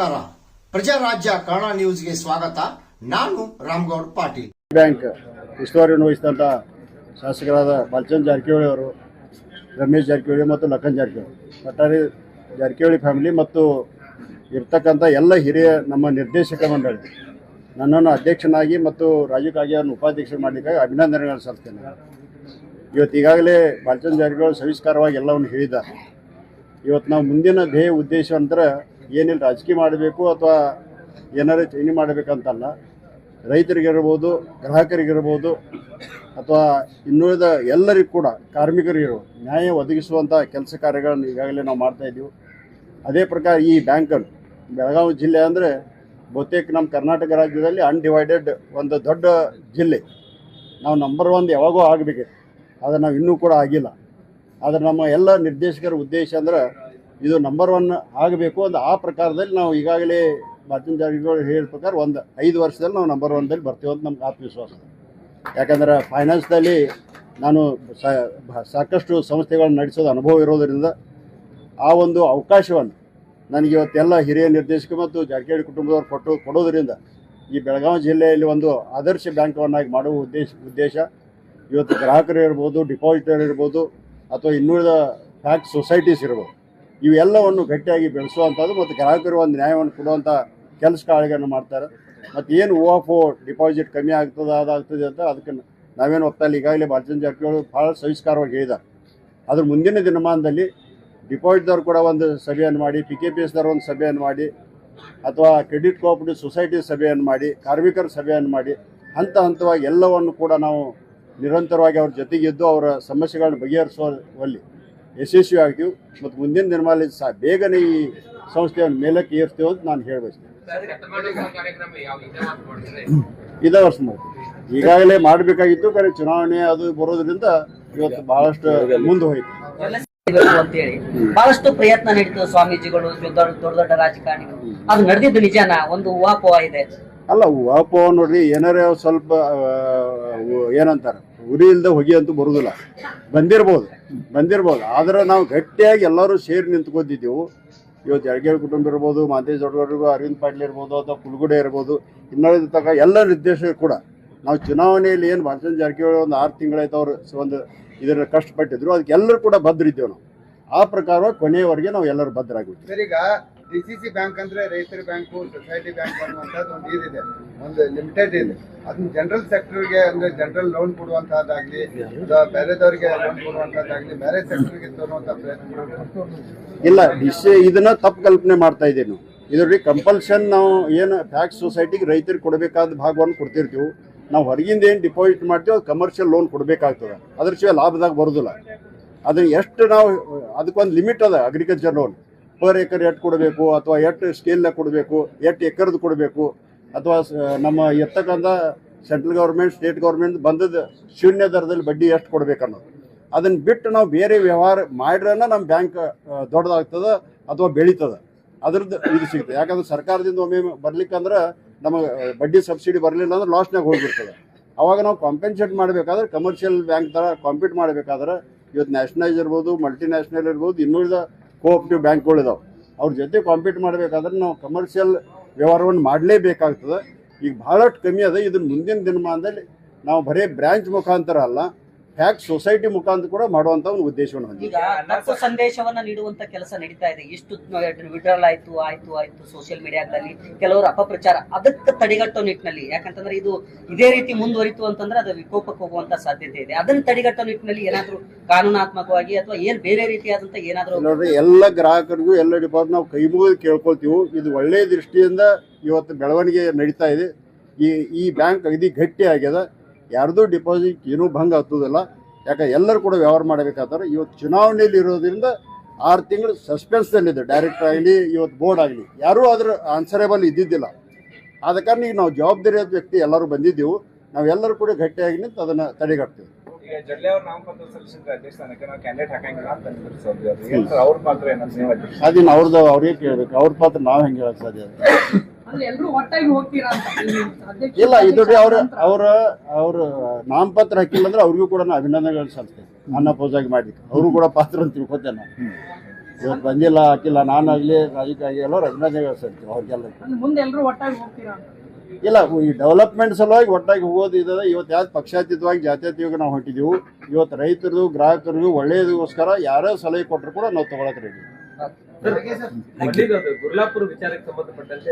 ನಮಸ್ಕಾರ. ಪ್ರಜಾರಾಜ್ಯ ಕನ್ನಡ ನ್ಯೂಸ್ಗೆ ಸ್ವಾಗತ. ನಾನು ರಾಮಗೌಡ್ ಪಾಟೀಲ್. ಬ್ಯಾಂಕ್ ಉಸ್ತುವಾರಿಯನ್ನು ವಹಿಸಿದಂಥ ಶಾಸಕರಾದ ಬಾಲಚಂದ್ ಜಾರಕಿಹೊಳಿ ಅವರು, ರಮೇಶ್ ಜಾರಕಿಹೊಳಿ ಮತ್ತು ಲಖನ್ ಜಾರಕಿಹೊಳಿ. ಒಟ್ಟಾರೆ ಜಾರಕಿಹೊಳಿ ಫ್ಯಾಮಿಲಿ ಮತ್ತು ಇರ್ತಕ್ಕಂಥ ಎಲ್ಲ ಹಿರಿಯ ನಮ್ಮ ನಿರ್ದೇಶಕ ಮಂಡಳಿ. ನನ್ನನ್ನು ಅಧ್ಯಕ್ಷನಾಗಿ ಮತ್ತು ರಾಜೀವ್ ಅವರನ್ನು ಉಪಾಧ್ಯಕ್ಷ ಮಾಡಲಿಕ್ಕಾಗಿ ಅಭಿನಂದನೆಗಳನ್ನು ಸಲ್ಲಿಸ್ತೇನೆ. ಇವತ್ತು ಈಗಾಗಲೇ ಬಾಲಚಂದ್ ಜಾರಕಿಹೊಳಿ ಸವಿಸ್ಕಾರವಾಗಿ ಎಲ್ಲವನ್ನು ಹೇಳಿದ್ದಾರೆ. ಇವತ್ತು ನಾವು ಮುಂದಿನ ಧ್ಯೇಯ ಉದ್ದೇಶ ಅಂದ್ರೆ ಏನಿಲ್ಲ ರಾಜಕೀಯ ಮಾಡಬೇಕು ಅಥವಾ ಏನಾರು ಚೇಂಜ್ ಮಾಡಬೇಕಂತಲ್ಲ, ರೈತರಿಗಿರ್ಬೋದು, ಗ್ರಾಹಕರಿಗಿರ್ಬೋದು, ಅಥವಾ ಇನ್ನುಳಿದ ಎಲ್ಲರಿಗೂ ಕೂಡ ಕಾರ್ಮಿಕರಿಗೂ ನ್ಯಾಯ ಒದಗಿಸುವಂಥ ಕೆಲಸ ಕಾರ್ಯಗಳನ್ನು ಈಗಾಗಲೇ ನಾವು ಮಾಡ್ತಾ ಇದ್ದೀವಿ. ಅದೇ ಪ್ರಕಾರ ಈ ಬ್ಯಾಂಕನ್ನು ಬೆಳಗಾವಿ ಜಿಲ್ಲೆ ಅಂದರೆ ಬಹುತೇಕ ನಮ್ಮ ಕರ್ನಾಟಕ ರಾಜ್ಯದಲ್ಲಿ ಅನ್ಡಿವೈಡೆಡ್ ಒಂದು ದೊಡ್ಡ ಜಿಲ್ಲೆ. ನಾವು ನಂಬರ್ ಒನ್ ಯಾವಾಗೂ ಆಗಬೇಕಿತ್ತು, ಆದರೆ ನಾವು ಇನ್ನೂ ಕೂಡ ಆಗಿಲ್ಲ. ಆದರೆ ನಮ್ಮ ಎಲ್ಲ ನಿರ್ದೇಶಕರ ಉದ್ದೇಶ ಅಂದ್ರೆ ಇದು ನಂಬರ್ ಒನ್ ಆಗಬೇಕು ಒಂದು ಆ ಪ್ರಕಾರದಲ್ಲಿ ನಾವು ಈಗಾಗಲೇ ಮಾಧ್ಯಮ ಜಾರಿಗಳು ಹೇಳಿದ ಪ್ರಕಾರ ಒಂದು ಐದು ವರ್ಷದಲ್ಲಿ ನಾವು ನಂಬರ್ ಒನ್ದಲ್ಲಿ ಬರ್ತೀವಿ ಅಂತ ನಮ್ಗೆ ಆತ್ಮವಿಶ್ವಾಸ. ಯಾಕಂದ್ರೆ ಫೈನಾನ್ಸ್ದಲ್ಲಿ ನಾನು ಸಾಕಷ್ಟು ಸಂಸ್ಥೆಗಳನ್ನು ನಡೆಸೋದು ಅನುಭವ ಇರೋದರಿಂದ ಆ ಒಂದು ಅವಕಾಶವನ್ನು ನನಗೆ ಇವತ್ತೆಲ್ಲ ಹಿರಿಯ ನಿರ್ದೇಶಕ ಮತ್ತು ಜಾರಕಿಹೊಳಿ ಕುಟುಂಬದವರು ಕೊಟ್ಟು ಕೊಡೋದರಿಂದ ಈ ಬೆಳಗಾವಿ ಜಿಲ್ಲೆಯಲ್ಲಿ ಒಂದು ಆದರ್ಶ ಬ್ಯಾಂಕವನ್ನಾಗಿ ಮಾಡುವ ಉದ್ದೇಶ ಉದ್ದೇಶ ಇವತ್ತು ಗ್ರಾಹಕರು ಇರ್ಬೋದು ಡಿಪಾಸಿಟರ್ ಇರ್ಬೋದು ಅಥವಾ ಇನ್ನುಳಿದ ಫ್ಯಾಕ್ಟ್ ಸೊಸೈಟೀಸ್ ಇರ್ಬೋದು ಇವೆಲ್ಲವನ್ನು ಗಟ್ಟಿಯಾಗಿ ಬೆಳೆಸುವಂಥದ್ದು ಮತ್ತು ಗ್ರಾಹಕರು ಒಂದು ನ್ಯಾಯವನ್ನು ಕೊಡುವಂಥ ಕೆಲಸ ಕಾರ್ಯಗಳನ್ನು ಮಾಡ್ತಾರೆ. ಮತ್ತು ಏನು ಓ ಫೋ ಡಿಪಾಸಿಟ್ ಕಮ್ಮಿ ಆಗ್ತದೆ, ಅದಾಗ್ತದೆ ಅಂತ ಅದಕ್ಕೆ ನಾವೇನು ಒತ್ತಲ್ಲಿ ಈಗಾಗಲೇ ಬಾಲಚಂದ್ರ ಜಾರಕಿಹೊಳಿ ಭಾಳ ಸವಿಸ್ಕಾರವಾಗಿ ಹೇಳಿದ್ದಾರೆ. ಅದ್ರ ಮುಂದಿನ ದಿನಮಾನದಲ್ಲಿ ಡಿಪಾಸಿಟ್ದವ್ರು ಕೂಡ ಒಂದು ಸಭೆಯನ್ನು ಮಾಡಿ ಪಿ ಕೆ ಪಿ ಎಸ್ದವ್ರು ಒಂದು ಸಭೆಯನ್ನು ಮಾಡಿ, ಅಥವಾ ಕ್ರೆಡಿಟ್ ಕೋಆಪರೇಟಿವ್ ಸೊಸೈಟಿ ಸಭೆಯನ್ನು ಮಾಡಿ, ಕಾರ್ಮಿಕರ ಸಭೆಯನ್ನು ಮಾಡಿ, ಹಂತ ಹಂತವಾಗಿ ಎಲ್ಲವನ್ನು ಕೂಡ ನಾವು ನಿರಂತರವಾಗಿ ಅವ್ರ ಜೊತೆಗಿದ್ದು ಅವರ ಸಮಸ್ಯೆಗಳನ್ನು ಬಗೆಹರಿಸುವಲ್ಲಿ ಯಶಸ್ವಿ ಆಗ್ತೀವಿ ಮತ್ತು ಮುಂದಿನ ದಿನಮಾಲಿ ಸಹ ಬೇಗನೆ ಈ ಸಂಸ್ಥೆಯನ್ನು ಮೇಲಕ್ಕೆ ಏರ್ತೇವೆ ಅಂತ ನಾನು ಹೇಳಬಯಸ್ತೇನೆ ಇದೇ ವರ್ಷ ಮಾಡ್ತೀವಿ ಈಗಾಗಲೇ ಮಾಡಬೇಕಾಗಿತ್ತು ಕರೆ ಚುನಾವಣೆ ಅದು ಬರೋದ್ರಿಂದ ಇವತ್ತು ಬಹಳಷ್ಟು ಮುಂದೆ ಹೋಯ್ತು. ಅಂತೇಳಿ ಬಹಳಷ್ಟು ಪ್ರಯತ್ನ ನಡೀತು ಸ್ವಾಮೀಜಿಗಳು ದೊಡ್ಡ ದೊಡ್ಡ ರಾಜಕಾರಣಿಗಳು. ಅದು ನಡೆದಿದ್ದು ನಿಜಾನ ಒಂದು ಊಹಾಪೋಹ ಇದೆ. ಅಲ್ಲ ಊಹಾಪೋಹ ನೋಡ್ರಿ ಏನಾರೇ ಸ್ವಲ್ಪ ಏನಂತಾರೆ? ಉರಿ ಇಲ್ದೆ ಹೊಗೆ ಅಂತೂ ಬರುವುದಿಲ್ಲ ಬಂದಿರ್ಬೋದು ಬಂದಿರ್ಬೋದು. ಆದ್ರೆ ನಾವು ಗಟ್ಟಿಯಾಗಿ ಎಲ್ಲರೂ ಸೇರಿ ನಿಂತ್ಕೊತಿದ್ದೆವು ಇವತ್ತು ಜಾರಕಿಹೊಳಿ ಕುಟುಂಬ ಇರ್ಬೋದು ಮಾಂತೇಶ್ ದೊಡ್ಡವರಿಗೂ ಅರವಿಂದ್ ಪಾಟೀಲ್ ಇರ್ಬೋದು ಅಥವಾ ಕುಲ್ಗುಡೆ ಇರ್ಬೋದು ಇನ್ನೊಂದು ತನಕ ಎಲ್ಲ ನಿರ್ದೇಶಕರು ಕೂಡ ನಾವು ಚುನಾವಣೆಯಲ್ಲಿ ಏನು ಭಾಷಣ ಜಾರಕಿಹೊಳಿ ಒಂದು ಆರು ತಿಂಗಳಾಯ್ತು ಅವರು ಒಂದು ಇದರ ಕಷ್ಟಪಟ್ಟಿದ್ರು. ಅದಕ್ಕೆ ಎಲ್ಲರೂ ಕೂಡ ಬದ್ರಿದ್ದೇವೆ ನಾವು. ಆ ಪ್ರಕಾರ ಕೊನೆಯವರೆಗೆ ನಾವು ಎಲ್ಲರೂ ಈಗ ಡಿ ಸಿ ಸಿ ಬ್ಯಾಂಕ್ ಅಂದ್ರೆ ರೈತರ ಬ್ಯಾಂಕು, ಸೊಸೈಟಿ ಬ್ಯಾಂಕ್ ಅನ್ನುವಂಥದ್ದು ಒಂದು ಇದಿದೆ ಒಂದು ಲಿಮಿಟೆಡ್ ಇದೆ. ಅದನ್ನ ಜನರಲ್ ಸೆಕ್ಟರ್ಗೆ ಅಂದ್ರೆ ಜನರಲ್ ಲೋನ್ ಕೊಡುವಂಥದ್ದಾಗಲಿ ಬೇರೆದವ್ರಿಗೆ ಲೋನ್ ಕೊಡುವಂಥದ್ದಾಗಲಿ, ಬೇರೆ ಸೆಕ್ಟರ್ಗೆ ತರುವಂಥ ಪ್ರಯತ್ನಗಳು ಇಲ್ಲ ಡಿಸ್ ಇದನ್ನ ತಪ್ಪು ಕಲ್ಪನೆ ಮಾಡ್ತಾ ಇದ್ದೀವಿ ನಾವು. ಇದರಲ್ಲಿ ಕಂಪಲ್ಷನ್ ನಾವು ಏನು ಟ್ಯಾಕ್ಸ್ ಸೊಸೈಟಿಗೆ ರೈತರಿಗೆ ಕೊಡಬೇಕಾದ ಭಾಗವನ್ನು ಕೊಡ್ತಿರ್ತೀವಿ. ನಾವು ಹೊರಗಿಂದ ಏನು ಡಿಪಾಸಿಟ್ ಮಾಡ್ತೀವಿ ಅದು ಕಮರ್ಷಿಯಲ್ ಲೋನ್ ಕೊಡಬೇಕಾಗ್ತದೆ. ಅದ್ರ ಶಿವಾಯ ಲಾಭದಾಗ ಬರೋದಿಲ್ಲ. ಅದನ್ನ ಎಷ್ಟು ನಾವು, ಅದಕ್ಕೊಂದು ಲಿಮಿಟ್ ಅದ ಅಗ್ರಿಕಲ್ಚರ್ ಲೋನ್ ಪರ್ ಎಕರ್ ಎಟ್ ಕೊಡಬೇಕು ಅಥವಾ ಎಟ್ ಸ್ಕೇಲ್ನಾಗ ಕೊಡಬೇಕು, ಎಟ್ ಎಕರ್ದು ಕೊಡಬೇಕು ಅಥವಾ ನಮ್ಮ ಎತ್ತಕ್ಕಂಥ ಸೆಂಟ್ರಲ್ ಗೌರ್ಮೆಂಟ್ ಸ್ಟೇಟ್ ಗೌರ್ಮೆಂಟ್ ಬಂದದ ಶೂನ್ಯ ದರದಲ್ಲಿ ಬಡ್ಡಿ ಎಷ್ಟು ಕೊಡಬೇಕನ್ನೋದು ಅದನ್ನ ಬಿಟ್ಟು ನಾವು ಬೇರೆ ವ್ಯವಹಾರ ಮಾಡ್ರನ್ನ ನಮ್ಮ ಬ್ಯಾಂಕ್ ದೊಡ್ಡದಾಗ್ತದೆ ಅಥವಾ ಬೆಳೀತದೆ. ಅದ್ರದ್ದು ಇದು ಸಿಗ್ತದೆ. ಯಾಕಂದ್ರೆ ಸರ್ಕಾರದಿಂದ ಒಮ್ಮೆ ಬರ್ಲಿಕ್ಕಂದ್ರೆ ನಮಗೆ ಬಡ್ಡಿ ಸಬ್ಸಿಡಿ ಬರಲಿಲ್ಲ ಅಂದ್ರೆ ಲಾಸ್ನಾಗ ಹೋಗಿರ್ತದೆ ಅವಾಗ ನಾವು ಕಾಂಪೆನ್ಸೇಟ್ ಮಾಡಬೇಕಾದ್ರೆ ಕಮರ್ಷಿಯಲ್ ಬ್ಯಾಂಕ್ ಥರ ಕಾಂಪೀಟ್ ಮಾಡಬೇಕಾದ್ರೆ ಇವತ್ತು ನ್ಯಾಷನಲೈಸ್ ಇರ್ಬೋದು ಮಲ್ಟಿನ್ಯಾಷನಲ್ ಇರ್ಬೋದು, ಇನ್ನುಳಿದ ಕೋಆಪರೇಟಿವ್ ಬ್ಯಾಂಕ್ಗಳಿದಾವೆ ಅವ್ರ ಜೊತೆ ಕಾಂಪೀಟ್ ಮಾಡಬೇಕಾದ್ರೆ ನಾವು ಕಮರ್ಷಿಯಲ್ ವ್ಯವಹಾರವನ್ನು ಮಾಡಲೇಬೇಕಾಗ್ತದೆ. ಈಗ ಭಾಳಷ್ಟು ಕಮ್ಮಿ ಅದ. ಇದನ್ನು ಮುಂದಿನ ದಿನಮಾನದಲ್ಲಿ ನಾವು ಬರೀ ಬ್ರ್ಯಾಂಚ್ ಮುಖಾಂತರ ಅಲ್ಲ ಫ್ಯಾಕ್ಟ್ ಸೊಸೈಟಿ ಮುಖಾಂತರ ಕೂಡ ಮಾಡುವಂತ ಒಂದು ಉದ್ದೇಶವನ್ನು ಹೊಂದಿದೆ. ಈಗ ತಪ್ಪು ಸಂದೇಶವನ್ನ ನೀಡುವಂತ ಕೆಲಸ ನಡೀತಾ ಇದೆ. ಇಷ್ಟು ವಿಡ್ರಾಲ್ ಆಯ್ತು ಆಯ್ತು ಆಯ್ತು ಸೋಷಿಯಲ್ ಮೀಡಿಯಾದಲ್ಲಿ ಕೆಲವರು ಅಪಪ್ರಚಾರ ಅದಕ್ಕೆ ತಡೆಗಟ್ಟೋ ನಿಟ್ಟಿನಲ್ಲಿ ಯಾಕಂತಂದ್ರೆ ಇದು ಇದೇ ರೀತಿ ಮುಂದುವರಿತು ಅಂತಂದ್ರೆ ಅದು ವಿಕೋಪಕ್ಕೆ ಹೋಗುವಂತ ಸಾಧ್ಯತೆ ಇದೆ. ಅದನ್ನ ತಡೆಗಟ್ಟೋ ನಿಟ್ಟಿನಲ್ಲಿ ಏನಾದ್ರೂ ಕಾನೂನಾತ್ಮಕವಾಗಿ ಅಥವಾ ಏನ್ ಬೇರೆ ರೀತಿಯಾದಂತ ಏನಾದ್ರೂ ನೋಡ್ರಿ ಎಲ್ಲ ಗ್ರಾಹಕರಿಗೂ ಎಲ್ಲ ಡಿಪಾರ್ಟ್ ನಾವು ಕೈ ಮುಗಿದು ಕೇಳ್ಕೊಳ್ತೀವಿ. ಇದು ಒಳ್ಳೆಯ ದೃಷ್ಟಿಯಿಂದ ಇವತ್ತು ಬೆಳವಣಿಗೆ ನಡೀತಾ ಇದೆ. ಈ ಈ ಬ್ಯಾಂಕ್ ಅಗದಿ ಗಟ್ಟಿ ಆಗ್ಯದ ಯಾರ್ದು ಡಿಪಾಸಿಟ್ ಏನೂ ಭಂಗ ಹತ್ತುದಿಲ್ಲ ಯಾಕೆ ಎಲ್ಲರೂ ಕೂಡ ವ್ಯವಹಾರ ಮಾಡಬೇಕಾದ್ರೆ ಇವತ್ತು ಚುನಾವಣೆಯಲ್ಲಿ ಇರೋದ್ರಿಂದ ಆರು ತಿಂಗಳು ಸಸ್ಪೆನ್ಸ್ನಲ್ಲಿದೆ ಡೈರೆಕ್ಟರ್ ಆಗಲಿ ಇವತ್ತು ಬೋರ್ಡ್ ಆಗಲಿ. ಯಾರೂ ಅದ್ರ ಆನ್ಸರೇಬಲ್ ಇದ್ದಿದ್ದಿಲ್ಲ. ಆದ ಕಾರಣ ಈಗ ನಾವು ಜವಾಬ್ದಾರಿಯಾದ ವ್ಯಕ್ತಿ ಎಲ್ಲರೂ ಬಂದಿದ್ದೆವು. ನಾವೆಲ್ಲರೂ ಕೂಡ ಗಟ್ಟಿಯಾಗಿ ನಿಂತು ಅದನ್ನು ತಡೆಗಟ್ತೀವಿ. ಈಗ ಜಲ್ಲೆ ಅವ್ರ ನಾಮಪತ್ರ ಸಲ್ಲಿಸಿದ್ರೆ ಅಧ್ಯಕ್ಷ ಸ್ಥಾನಕ್ಕೆ ನಾವು ಕ್ಯಾಂಡಿಡೇಟ್ ಹಾಕಂಗಿಲ್ಲ ಅಂತ ಸರ್ ಅದು ಏನ್ ಸರ್ ಅವ್ರ ಪಾತ್ರ ಏನಂತ ನೀವು ಅಧ್ಯಕ್ಷ ಅದಿನ್ನು ಅವ್ರದ್ದು ಅವ್ರಿಗೆ ಕೇಳಬೇಕು. ಅವ್ರ ಪಾತ್ರ ನಾವು ಹೆಂಗೆ ಹೇಳಕ್ ಸಾಧ್ಯ ಇಲ್ಲ ಇದು ಅವ್ರ ಅವ್ರ ಅವ್ರ ನಾಮಪತ್ರ ಹಾಕಿಲ್ಲ ಅಂದ್ರೆ ಅವ್ರಿಗೂ ಕೂಡ ನಾ ಅಭಿನಂದನೆಗಳು ಸಲ್ಲಿಸ್ತೇನೆ ನನ್ನ ಪೋಸಾಗಿ ಮಾಡ್ಲಿಕ್ಕೆ ಅವರು ಕೂಡ ಪಾತ್ರ ಅಂತ ತಿಳ್ಕೊತೇನೆ ನಾನು ಇವತ್ತು ಬಂದಿಲ್ಲ ಹಾಕಿಲ್ಲ. ನಾನಾಗಲಿ ರಾಜಕೀಯ ಎಲ್ಲರೂ ಅಭಿನಂದನೆಗಳು ಸಲ್ತೀವಿ ಅವ್ರಿಗೆಲ್ಲ. ಮುಂದೆ ಎಲ್ಲರೂ ಒಟ್ಟಾಗಿ ಹೋಗ್ತೀರಾ ಅಂತ. ಇಲ್ಲ ಈ ಡೆವಲಪ್ಮೆಂಟ್ ಸಲುವಾಗಿ ಒಟ್ಟಾಗಿ ಹೋಗೋದು ಇದೆ ಇವತ್ತು ಯಾವ್ದು ಪಕ್ಷಾತೀತವಾಗಿ ಜಾತ್ಯತೀತವಾಗಿ ನಾವು ಹೊಂಟಿದ್ದೀವಿ. ಇವತ್ತು ರೈತರದು ಗ್ರಾಹಕರಿಗೂ ಒಳ್ಳೆಯದಕ್ಕೋಸ್ಕರ ಯಾರೋ ಸಲಹೆ ಕೊಟ್ಟರು ಕೂಡ ನಾವು ತೊಗೊಳಕ್ಕೆ ರೆಡಿ ಗುರ್ಲಾಪುರ ವಿಚಾರಕ್ಕೆ ಸಂಬಂಧಪಟ್ಟಂತೆ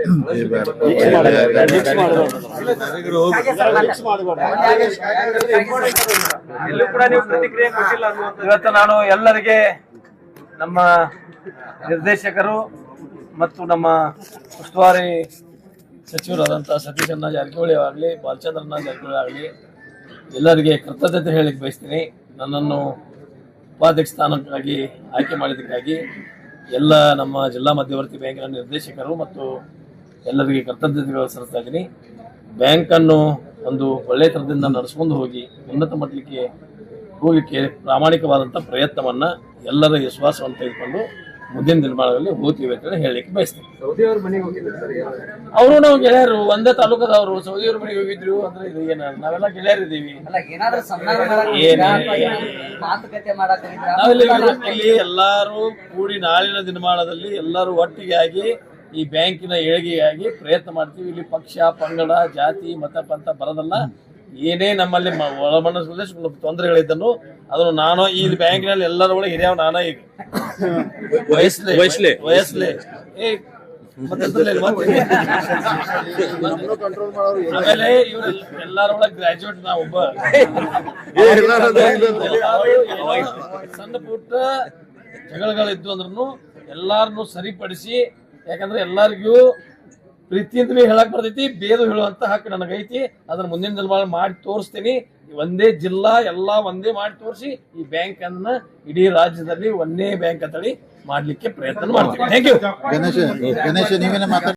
ಎಲ್ಲೂ ಕೂಡ ನೀವು ಪ್ರತಿಕ್ರಿಯೆ ಕೊಟ್ಟಿಲ್ಲ. ಇವತ್ತು ನಾನು ಎಲ್ಲರಿಗೆ ನಮ್ಮ ನಿರ್ದೇಶಕರು ಮತ್ತು ನಮ್ಮ ಉಸ್ತುವಾರಿ ಸಚಿವರಾದಂಥ ಸತೀಶನ್ನ ಜಾರಕಿಹೊಳಿ ಆಗಲಿ ಬಾಲಚಂದ್ರಣ್ಣ ಜಾರಕಿಹೊಳಿ ಆಗಲಿ ಎಲ್ಲರಿಗೆ ಕೃತಜ್ಞತೆ ಹೇಳಿಕ್ಕೆ ಬಯಸ್ತೀನಿ. ನನ್ನನ್ನು ಉಪಾಧ್ಯಕ್ಷ ಸ್ಥಾನಕ್ಕಾಗಿ ಆಯ್ಕೆ ಮಾಡಿದ್ದಕ್ಕಾಗಿ ಎಲ್ಲ ನಮ್ಮ ಜಿಲ್ಲಾ ಮಧ್ಯವರ್ತಿ ಬ್ಯಾಂಕಿನ ನಿರ್ದೇಶಕರು ಮತ್ತು ಎಲ್ಲರಿಗೆ ಕೃತಜ್ಞತೆಗಳು ಸಲ್ಲಿಸ್ತಾ ಇದ್ದೀನಿ. ಬ್ಯಾಂಕನ್ನು ಒಂದು ಒಳ್ಳೆಯ ಥರದಿಂದ ನಡೆಸ್ಕೊಂಡು ಹೋಗಿ ಉನ್ನತ ಮಟ್ಟಕ್ಕೆ ಹೋಗಲಿಕ್ಕೆ ಪ್ರಾಮಾಣಿಕವಾದಂಥ ಪ್ರಯತ್ನವನ್ನು ಎಲ್ಲರ ವಿಶ್ವಾಸವನ್ನು ತೆಗೆದುಕೊಂಡು ಮುಂದಿನ ದಿನಮಾನದಲ್ಲಿ ಹೋಗ್ತೀವಿ ಅಂತ ಹೇಳಿ ಹೇಳಲಿಕ್ಕೆ ಬಯಸ್ತೇನೆ. ಅವರು ನಾವು ಗೆಳೆಯರು ಒಂದೇ ತಾಲೂಕದವರು. ಸೌದಿಯವ್ರ ಮನೆಗೆ ಹೋಗಿದ್ರು ಅಂದ್ರೆ ಇದು ಏನ ನಾವೆಲ್ಲ ಗೆಳೆಯರಿದ್ದೀವಿ? ನಾವಿಲ್ಲಿ ಇಲ್ಲಿ ಎಲ್ಲರೂ ಕೂಡಿ ನಾಳಿನ ದಿನಮಾನದಲ್ಲಿ ಎಲ್ಲರೂ ಒಟ್ಟಿಗೆ ಆಗಿ ಈ ಬ್ಯಾಂಕಿನ ಏಳಿಗೆಯಾಗಿ ಪ್ರಯತ್ನ ಮಾಡ್ತೀವಿ. ಇಲ್ಲಿ ಪಕ್ಷ ಪಂಗಡ ಜಾತಿ ಮತ ಪಂಥ ಬರದಲ್ಲ ಏನೇ ನಮ್ಮಲ್ಲಿ ಮ- ಮನಸ್ಸು ತೊಂದರೆಗಳಿದ್ದನ್ನು ಅದನ್ನು ನಾನು ಈ ಬ್ಯಾಂಕ್ನಲ್ಲಿ ಎಲ್ಲರ ಒಳಗೆ ಹಿರಿಯ ನಾನು ಈಗ. ವಯಸ್ಸಲೆ ವಯಸ್ಸಲೆ ವಯಸ್ಸಲೆ ಏ ಆಮೇಲೆ ಇವ್ರು ಎಲ್ಲಾರ ಒಳಗೆ ಗ್ರಾಜುಯೇಟ್ ನಾ ಒಬ್ಬ. ಸಣ್ಣ ಪುಟ್ಟ ಜಗಳಗಳಿದ್ದು ಅಂದ್ರೂ ಎಲ್ಲಾರನ್ನು ಸರಿಪಡಿಸಿ ಯಾಕಂದ್ರೆ ಎಲ್ಲರಿಗೂ ಪ್ರೀತಿಯಿಂದಲೇ ಹೇಳಕ್ ಬರ್ತೈತಿ ಬೇದು ಹೇಳುವಂತ ಹಕ್ಕು ನನಗೈತಿ. ಅದನ್ನ ಮುಂದಿನ ದಿನಮಾನ ಮಾಡಿ ತೋರಿಸ್ತೀನಿ. ಒಂದೇ ಜಿಲ್ಲಾ, ಎಲ್ಲಾ ಒಂದೇ ಮಾಡಿ ತೋರಿಸಿ, ಈ ಬ್ಯಾಂಕ್ ಅನ್ನ ಇಡೀ ರಾಜ್ಯದಲ್ಲಿ ಒಂದೇ ಬ್ಯಾಂಕ್ ಅಂತೇಳಿ ಮಾಡ್ಲಿಕ್ಕೆ ಪ್ರಯತ್ನ ಮಾಡ್ತೀನಿ. ಥ್ಯಾಂಕ್ ಯು ಗಣೇಶ ಗಣೇಶ, ನೀವೇನೇ ಮಾತಾಡ